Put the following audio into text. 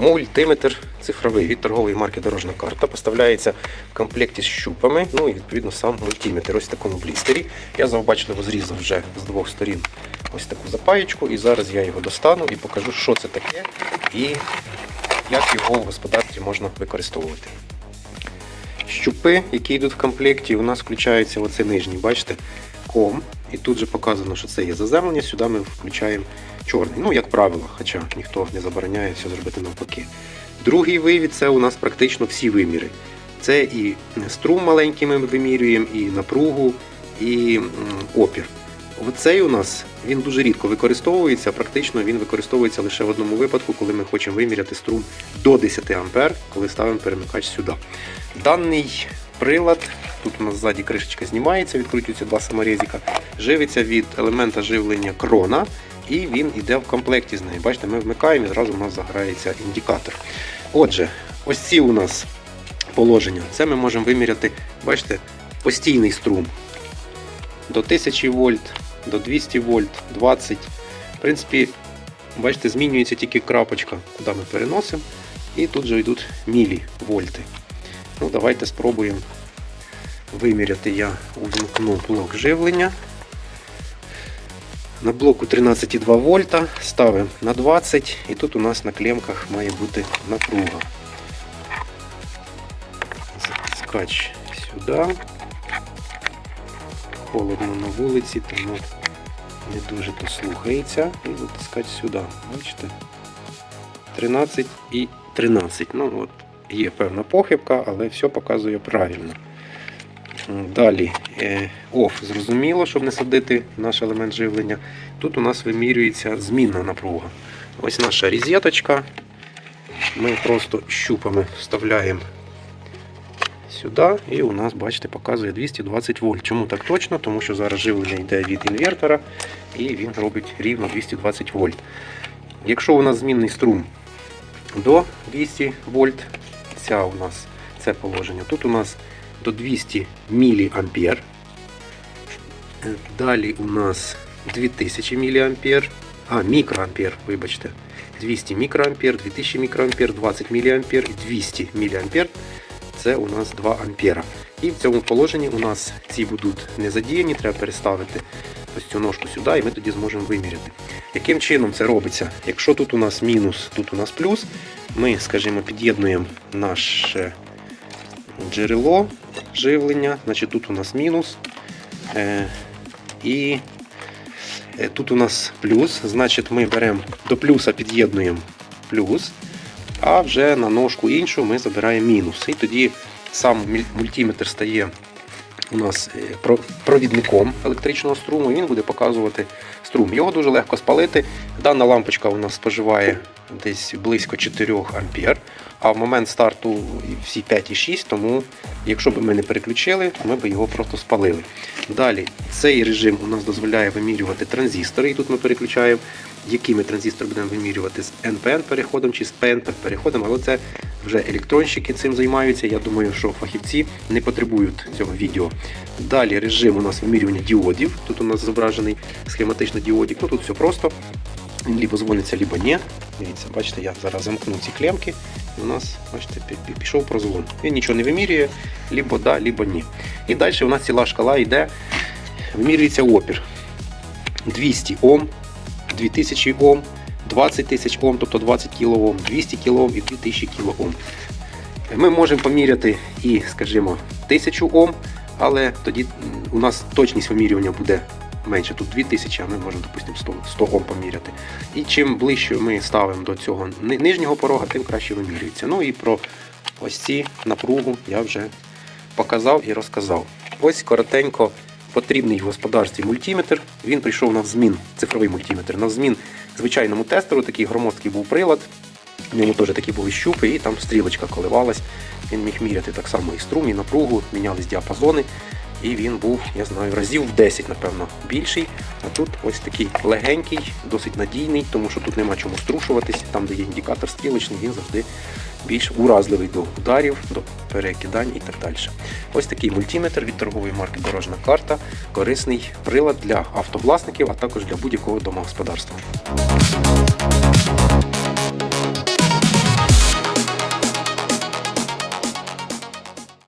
Мультиметр цифровий від торгової марки Дорожна карта поставляється в комплекті з щупами, ну і відповідно сам мультиметр. Ось в такому блістері. Я завбачливо зрізав вже з двох сторін ось таку запаєчку, і зараз я його достану і покажу, що це таке і як його в господарстві можна використовувати. Щупи, які йдуть в комплекті, у нас включаються оце нижній, бачите, ком. І тут же показано, що це є заземлення, сюди ми включаємо чорний. Ну, як правило, хоча ніхто не забороняє все зробити навпаки. Другий вивід це у нас практично всі виміри. Це і струм маленький ми вимірюємо, і напругу, і опір. Оцей у нас він дуже рідко використовується, практично він використовується лише в одному випадку, коли ми хочемо виміряти струм до 10 А, коли ставимо перемикач сюди. Даний прилад, тут у нас ззаді кришечка знімається, відкручуються два саморезика, живиться від елемента живлення крона, і він йде в комплекті з нею. Бачите, ми вмикаємо і зразу у нас заграється індикатор. Отже, ось ці у нас положення. Це ми можемо виміряти, бачите, постійний струм до 1000 вольт, до 200 вольт, 20. В принципі, бачите, змінюється тільки крапочка, куди ми переносимо. І тут же йдуть мілівольти. Ну, давайте спробуємо виміряти. Я увімкну блок живлення. На блоку 13,2 вольта ставимо на 20 і тут у нас на клемках має бути напруга. Затискач сюди. Холодно на вулиці, тому не дуже то слухається. І затискач сюди. Бачите? 13 і 13. Ну от Є певна похибка, але все показує правильно. Далі е, OFF зрозуміло, щоб не садити наш елемент живлення. Тут у нас вимірюється змінна напруга. Ось наша розеточка. Ми просто щупами вставляємо сюди, і у нас, бачите, показує 220 вольт. Чому так точно? Тому що зараз живлення йде від інвертора і він робить рівно 220 вольт. Якщо у нас змінний струм до 200 вольт, ця у нас це положення. Тут у нас до 200 міліампер. Далі у нас 2000 міліампер. А, мікроампер, вибачте. 200 мікроампер, 2000 мікроампер, 20 міліампер і 200 міліампер. Це у нас 2 ампера. І в цьому положенні у нас ці будуть не задіяні, треба переставити ось цю ножку сюди, і ми тоді зможемо виміряти. Яким чином це робиться? Якщо тут у нас мінус, тут у нас плюс, ми, скажімо, під'єднуємо наше джерело живлення, значить тут у нас мінус. Е, і е, тут у нас плюс, значить ми беремо до плюса під'єднуємо плюс, а вже на ножку іншу ми забираємо мінус. І тоді сам мультиметр стає у нас е, провідником електричного струму, і він буде показувати струм. Його дуже легко спалити. Дана лампочка у нас споживає десь близько 4 ампер, а в момент старту всі 5,6, тому якщо б ми не переключили, ми б його просто спалили. Далі цей режим у нас дозволяє вимірювати транзистори, і тут ми переключаємо, які ми транзистор будемо вимірювати з NPN переходом чи з PNP переходом, але це вже електронщики цим займаються. Я думаю, що фахівці не потребують цього відео. Далі режим у нас вимірювання діодів. Тут у нас зображений схематично діодик. Ну тут все просто. Він либо дзвониться, либо ні. Дивіться, бачите, я зараз замкну ці клемки. І у нас, бачите, пі- пі- пішов прозвон. Він нічого не вимірює, либо да, либо ні. І далі у нас ціла шкала йде, вимірюється опір. 200 Ом, 2000 Ом, 20 тисяч Ом, тобто 20 кОм, 200 кОм і 2000 кОм. Ми можемо поміряти і, скажімо, 1000 Ом, але тоді у нас точність вимірювання буде менше. Тут 2000, а ми можемо, допустимо, 100, 100 Ом поміряти. І чим ближче ми ставимо до цього нижнього порога, тим краще вимірюється. Ну і про ось ці напругу я вже показав і розказав. Ось коротенько потрібний в господарстві мультиметр. Він прийшов на змін, цифровий мультиметр, на змін звичайному тестеру. Такий громоздкий був прилад. В ньому теж такі були щупи, і там стрілочка коливалась. Він міг міряти так само і струм, і напругу, мінялись діапазони. І він був, я знаю, разів в 10, напевно, більший. А тут ось такий легенький, досить надійний, тому що тут нема чому струшуватись. Там, де є індикатор стрілочний, він завжди більш уразливий до ударів, до перекидань і так далі. Ось такий мультиметр від торгової марки Дорожна карта. Корисний прилад для автовласників, а також для будь-якого домогосподарства.